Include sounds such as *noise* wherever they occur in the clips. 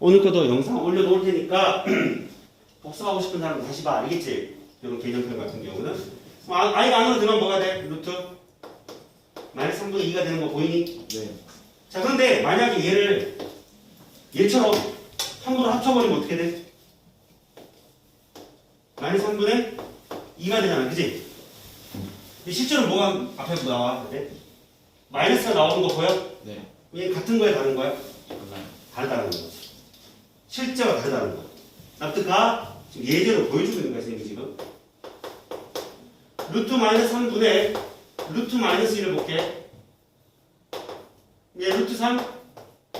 오늘 거도 영상 올려놓을 테니까 *clears throat* 복습하고 싶은 사람은 다시 봐 알겠지? 이런 개념표 같은 경우는 뭐 아- 아이가 안으로 들어가면 뭐가 돼? 루트 마이너스 3분의 2가 되는 거 보이니? 네. 자 그런데 만약에 얘를 얘처럼 함부로 합쳐버리면 어떻게 돼? 마이너스 3분의 2가 되잖아 그지? 근데 실제로 뭐가 앞에 뭐 나와? 그래? 마이너스가 나오는 거 보여? 네. 얘 같은 거야 다른 거야? 달라요. 다르다는 거지 실제와 다르다는 거 납득가? 지금 예제로 보여주고 있는 거야 선생님이 지금 루트 마이너스 3분의 루트 마이너스 1을 볼게 얘 루트 3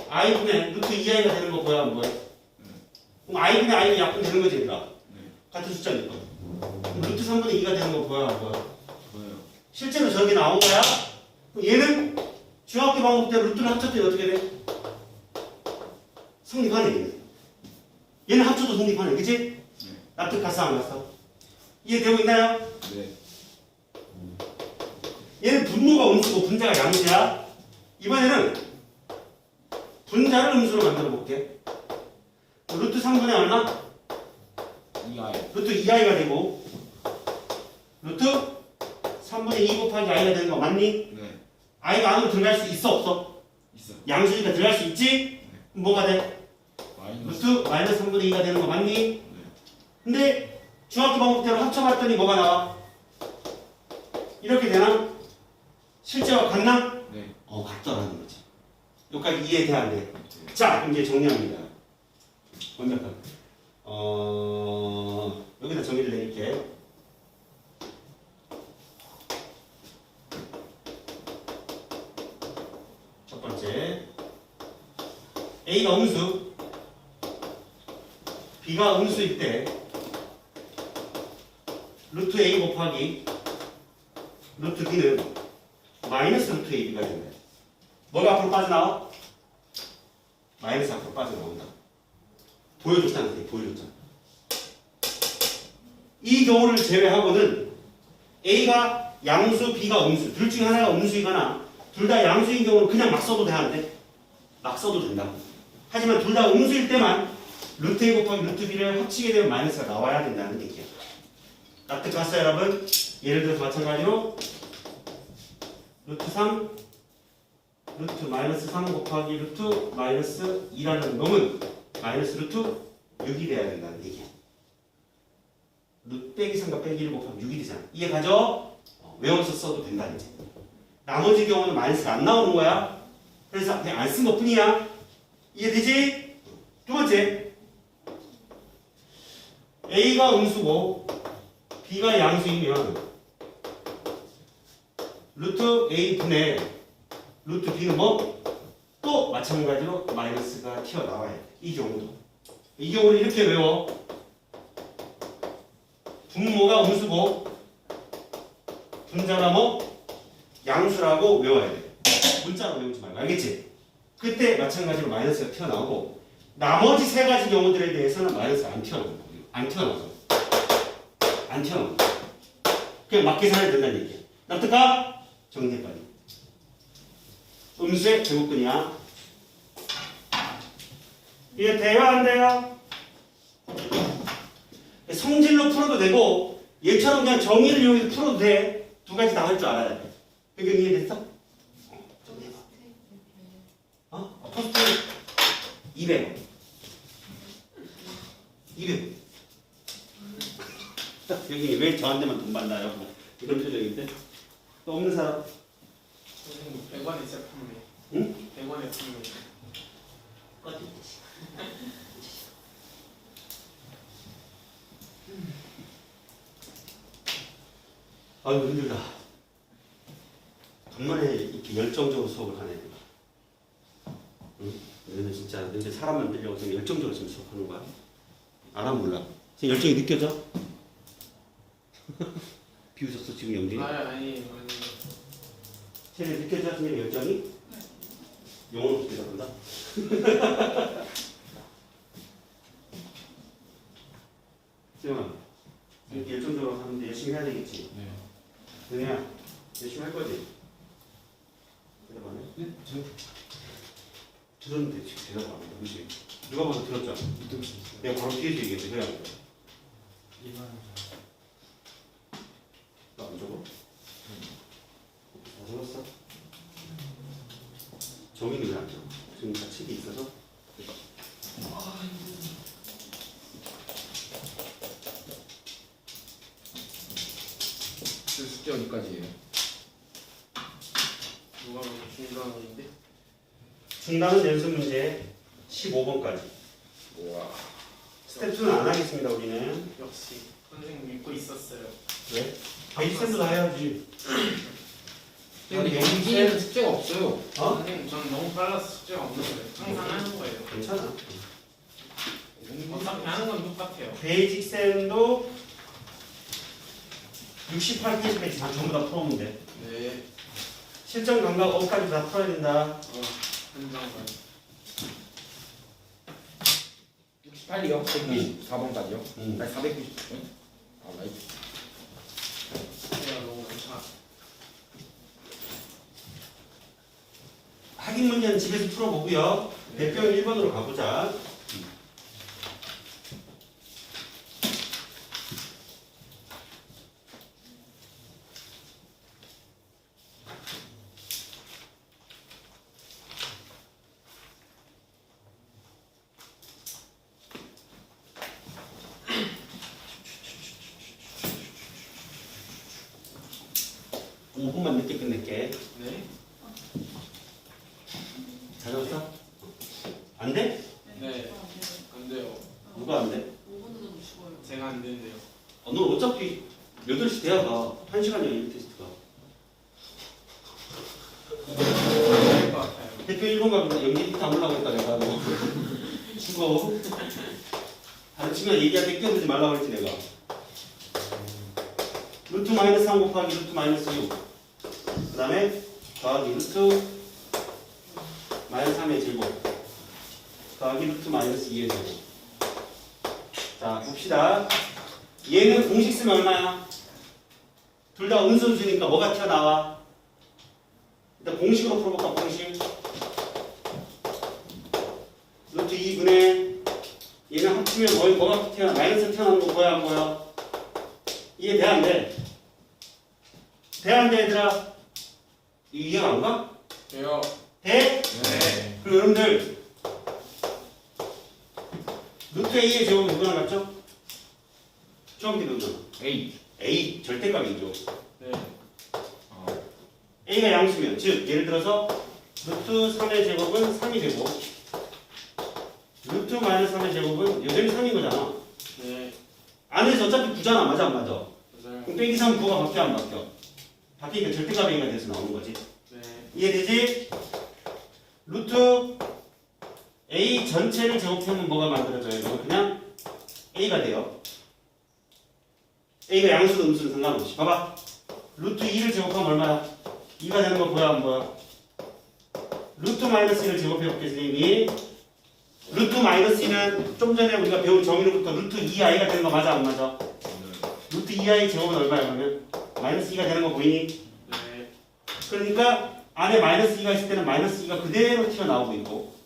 i분의 루트 2i가 되는 거 보여 안 보여? 그럼 i분의 i는 약분 되는 거지 얘들아 네. 같은 숫자니까 그럼 루트 3분의 2가 되는 거 보여 안 보여? 보여요. 실제로 저게 나온 거야? 그럼 얘는 중학교 방법대로 루트를 합쳤더니 어떻게 돼? 성립하네 얘는 얘는 합쳐도 성립하네 그치? 네. 납득 갔어 안 갔어? 이해되고 있나요? 네. 얘는 분모가 음수고 분자가 양수야 이번에는 분자를 음수로 만들어 볼게 루트 3분의 얼마? 이아이. 루트 2i가 되고 루트 3분의 2 곱하기 i가 되는 거 맞니? 네. i가 안으로 들어갈 수 있어 없어? 있어. 양수니까 들어갈 수 있지? 그럼 뭐가 돼? 루트 마이너스 3분의 2가 되는 거 맞니? 네. 근데 중학교 방법대로 합쳐봤더니 뭐가 나와? 이렇게 되나? 실제와 같나? 네. 어 같더라는 거지 여기까지 이해돼 안 돼? 자 그럼 이제 정리합니다 완벽하게 어 여기다 정의를 내릴게 첫 번째 A가 음수 B가 음수일 때 루트 A 곱하기 루트 B는 마이너스 루트 AB가 된다 뭐가 앞으로 빠져나와? 마이너스 앞으로 빠져나온다. 보여줬잖아 선생님 보여줬잖아. 이 경우를 제외하고는 A가 양수, B가 음수 둘 중에 하나가 음수이거나 둘 다 양수인 경우는 그냥 막 써도 되는데? 막 써도 된다고 하지만 둘 다 음수일 때만 루트 A 곱하기 루트 B를 합치게 되면 마이너스가 나와야 된다는 얘기야 납득 갔어요 여러분? 예를 들어서 마찬가지로 루트 3 루트 마이너스 3 곱하기 루트 마이너스 2라는 놈은 마이너스 루트 6이 돼야 된다는 얘기야. 루트 빼기 3과 빼기 1 곱하면 6이 되잖아. 이해 가죠? 어, 외워서 써도 된다 이제. 나머지 경우는 마이너스가 안 나오는 거야. 그래서 그냥 안 쓴 것뿐이야. 이해되지? 두 번째. A가 음수고 B가 양수이면 루트 A 분의 루트 B는 뭐? 또 마찬가지로 마이너스가 튀어나와야 돼. 이 경우도. 이 경우를 이렇게 외워. 분모가 음수고 분자가 뭐? 양수라고 외워야 돼. 문자로 외우지 말고. 알겠지? 그때 마찬가지로 마이너스가 튀어나오고 나머지 세 가지 경우들에 대해서는 마이너스가 안 튀어나온다. 안 튀어나와. 안 튀어나와. 그냥 맞게 살아야 된다는 얘기야. 납득가? 정리해 빨리. 음수의 제곱근이야. 이게 돼요 안 돼요? 성질로 풀어도 되고 얘처럼 그냥 정의를 이용해서 풀어도 돼. 두 가지 다할줄 알아야 돼. 배경 이해됐어? 어, 정리해봐. 어? 포스트 200원. 200원. 여기 왜 저한테만 돈 받나요? 뭐 이런 표정인데 또 없는 사람? 선생님 100원에 진짜 판매. 응? 100원에 판매. *laughs* 아유 힘들다. 간만에 이렇게 열정적으로 수업을 하네. 응? 너는 진짜 너네 사람 만들려고 열정적으로 지금 수업하는 거야? 알아 몰라? 지금 열정이 느껴져? *laughs* 비웃었어 지금 영진이? 아 아니 아니. 쟤네 느껴져 지금 열정이? 영혼 없이 대답한다. *laughs* 수영아, 이렇게 열정적으로 하는데 열심히 해야 되겠지. 네. 은혜야, 열심히 할 거지? 대답 안 해? 네. 저 들었는데 지금 대답 안 해. 그지? 누가 봐도 들었죠? 내가 바로 뒤에서 얘기했지 그래 나안 적어? 잘 적었어? 정의는 왜안 적어? 지금 자칙이 있어서 그 숙제 어디까지예요? 누가 보면 중간인데 중단은 연습 문제 15번까지 우와 스텝 2는 안 하겠습니다 우리는 역시 선생님 믿고 있었어요. 왜? 베이스템도 다 해야지 *laughs* 근데 영진이는 숙제가 없어요 어? 선생님 전 너무 빨라서 숙제가 없는 거예요. 항상 하는 거예요. 괜찮아 어차피 하는 건 똑같아요. 베이직 쌤도 68페이지까지 다 전부 다 풀어오면 돼 네. 실전 감각 업까지 다 풀어야 된다 어, 한장만 68이요? 194번까지요? 음. 아니 490번? 아 나이스 제가 너무 괜찮아. 확인 문제는 집에서 풀어보고요. 대표 1번으로 가보자. 오분만 늦게 끝낼게. 네. 잘 적었어? 안 돼? 네. 안 돼요. 누 가안 돼? 5분도 못 쉬어요. 제가 안 된대요. 어, 너 어차피 8시 돼야 가. 1시간이야, 이 테스트가. 될것 같아요. 대표 1번 가면 연기 올라고 했다, 내가. 너. 죽어. 다른 친구가 얘기할 때 끼어들지 말라고 했지, 내가. 루트 마이너스 3 곱하기 루트 마이너스 6. 그 다음에 더하기 루트 마이너스 3의 제곱. 더하기 루트 마이너스 2의 제곱. 자, 봅시다. 얘는 공식 쓰면 얼마야? 둘 다 음수수니까 뭐가 튀어나와? 일단 공식으로 풀어볼까, 공식? 루트 2분의 얘는 합치면 뭐, 뭐가 튀어나, 마이너스 튀어나오는 거 보여, 안 보여? 이해 돼, 안 돼? 돼, 안 돼, 얘들아? 이거 이해가 안 가? 돼요. 돼? 네 그럼 여러분들 루트 A의 제곱은 누구랑 같죠? 처음 기도잖아. A A 절대값이죠. 네. 아 A가 양수면 즉 예를 들어서 루트 3의 제곱은 3이 되고 루트 마이너스 3의 제곱은 여전히 3인 거잖아. 네. 안에서 어차피 9잖아. 맞아 안 맞아? 맞아요. 그럼 빼기 3 9가 바뀌어 안 바뀌어? 바뀌니까 절대값 A가 돼서 나오는 거지. 네. 이해되지? 루트 A 전체를 제곱하면 뭐가 만들어져요? 이거 그냥 A가 돼요. A가 양수든 음수든 상관없이. 봐봐. 루트 2를 제곱하면 얼마야? 2가 되는 거 보여 안 보여? 루트 마이너스 1을 제곱해볼게 선생님이. 루트 마이너스 2는 좀 전에 우리가 배운 정의로부터 루트 2i가 되는 거 맞아 안 맞아? 루트 2i 제곱은 얼마야 그러면? 마이너스 2가 되는 거 보이니? 네. 그러니까 안에 마이너스 2가 있을 때는 마이너스 2가 그대로 튀어나오고 있고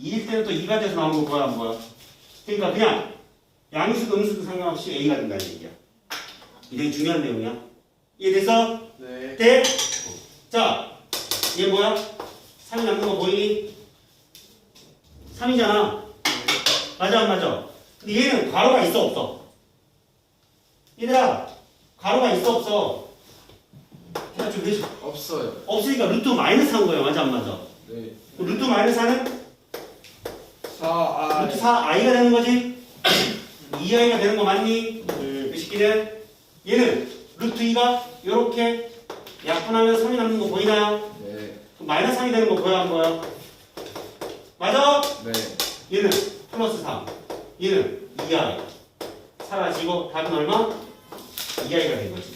2일 때는 또 2가 돼서 나오는 거안 보여? 그러니까 그냥 양수도 음수도 상관없이 A가 된다는 얘기야 이 되게 중요한 내용이야 이해돼서? 네. 돼? 자, 얘 뭐야? 3이 남는 거 보이니? 3이잖아 맞아 안 맞아? 근데 얘는 괄호가 있어 없어? 얘들아 괄호가 있어 없어? 걔가 좀 해줘 없어요. 없으니까 루트 마이너스 한 거예요. 맞아 안 맞아? 네 루트 마이너스 하는 4 루트 I 4i가 되는 거지? *clears throat* 2i가 되는 거 맞니? 그 새끼는 얘는 루트 2가 이렇게 약분하면 3이 남는 거 보이나요? 네 그럼 마이너스 3이 되는 거 보여 안 보여? 맞아? 네 얘는 플러스 3 얘는 2i 사라지고 답은 얼마? 2i가 된 거지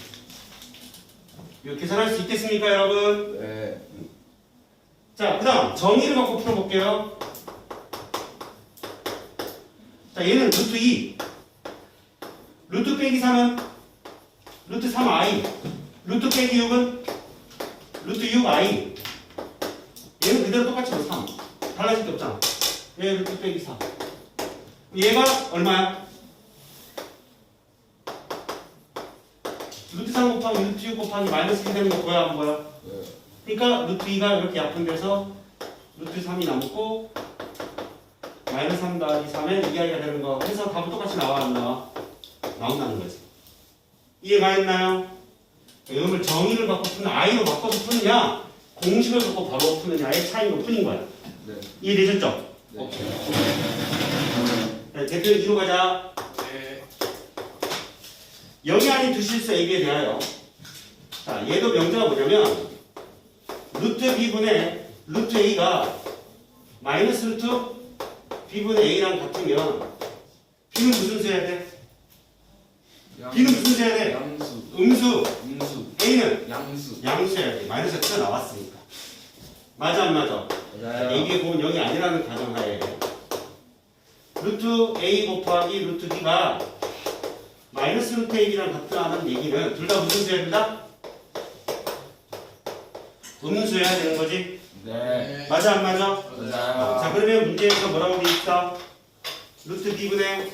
이거 계산할 수 있겠습니까 여러분? 네 자, 그 다음 정의를 갖고 풀어볼게요. 자, 얘는 루트 2. 루트 빼기 3은 루트 3i. 루트 빼기 6은 루트 6i. 얘는 그대로 똑같이 뭐 3. 달라질 게 없잖아. 얘 루트 빼기 3 얘가 얼마야? 루트 3 곱하기 루트 6 곱하기 마이너스 1 되는 거 보여 안 보여? 네. 그러니까 루트 2가 이렇게 약분 돼서 루트 3이 남고 마이너스 3 더하기 3에 2i가 되는 거 해서 답은 똑같이 나와 안 나와? 나온다는 거지 이해가 했나요? 이걸 정의를 갖고 푸는 i로 바꿔서 푸느냐 공식을 갖고 바로 푸느냐의 차이로 뿐인 거야 네. 이해되셨죠? 네. 네, 대표 2로 가자 네. 영이 아닌 두 실수 AB에 대하여 자 얘도 명제가 뭐냐면 루트 B분의 루트 A가 마이너스 루트 B분의 A랑 같으면 B는 무슨 수해야 돼? B는 무슨 수해야 돼? 양수. 음수 음수. A는 양수. 양수해야 돼 마이너스가 튀어나왔으니까 맞아 안 맞아? 맞아요. A의 부분 0이 아니라는 가정하에 루트 A 곱하기 루트 B가 마이너스 루트 A랑 같다는 얘기는 둘 다 무슨 수해야 된다? 음수해야 되는 거지 네. 맞아 안 맞아? 맞아요. 자 그러면 문제에서 뭐라고 돼 있다? 루트 B분의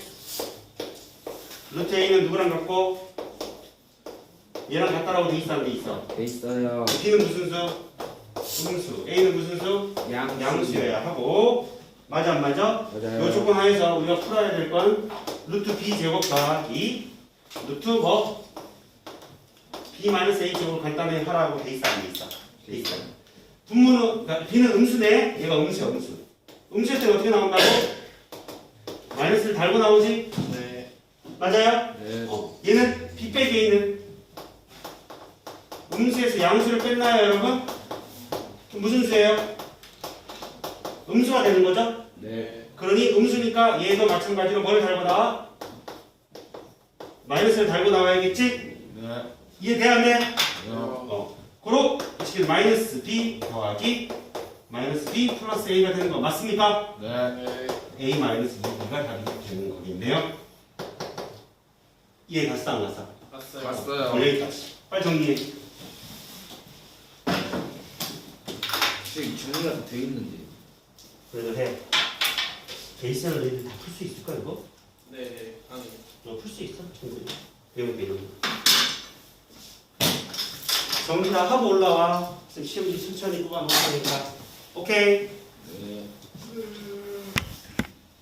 루트 A는 누구랑 같고 얘랑 같다라고 돼 있어 안돼 있어 돼 있어요. B는 무슨 수? 음수 A는 무슨 수? 양. 양수여야 하고 맞아 안 맞아? 맞아요. 이 조건 하에서 우리가 풀어야 될 건 루트 b 제곱 더하기 루트 뭐 b 마이너스 a 제곱 간단히 하라고 돼 있어 안돼 있어? 돼 있어. 분모는 그러니까 b는 음수네. 얘가 음수야 음수. 음수일 때 어떻게 나온다고? 마이너스를 달고 나오지? 네. 맞아요? 네. 어. 얘는 b 빼기 a는 음수에서 양수를 뺐나요 여러분? 그럼 무슨 수예요? 음수가 되는 거죠? 네. 그러니 음수니까 얘도 마찬가지로 뭘 달고 나와? 마이너스를 달고 나와야겠지? 네. 이해돼 안 돼? 네. 어. 그로 지금 마이너스 b 더하기 마이너스 b 플러스 a가 되는 거 맞습니까? 네. 네. a 마이너스 b가 답이 되는 거겠네요. 이해 갔어 안 갔어? 봤어요. 봤어요. 어, 여기까지. 빨리 정리해. 지금 정리가 다 돼 있는데. 그래도 해. 베이스는 너희들 다 풀 수 있을까 이거? 네. 네. 아니. 너풀 수 있어? 충분히. 배우면 배우면. 정리 다 하고 올라와. 시험지 천천히 뽑아놓을 테니까. 오케이. 네.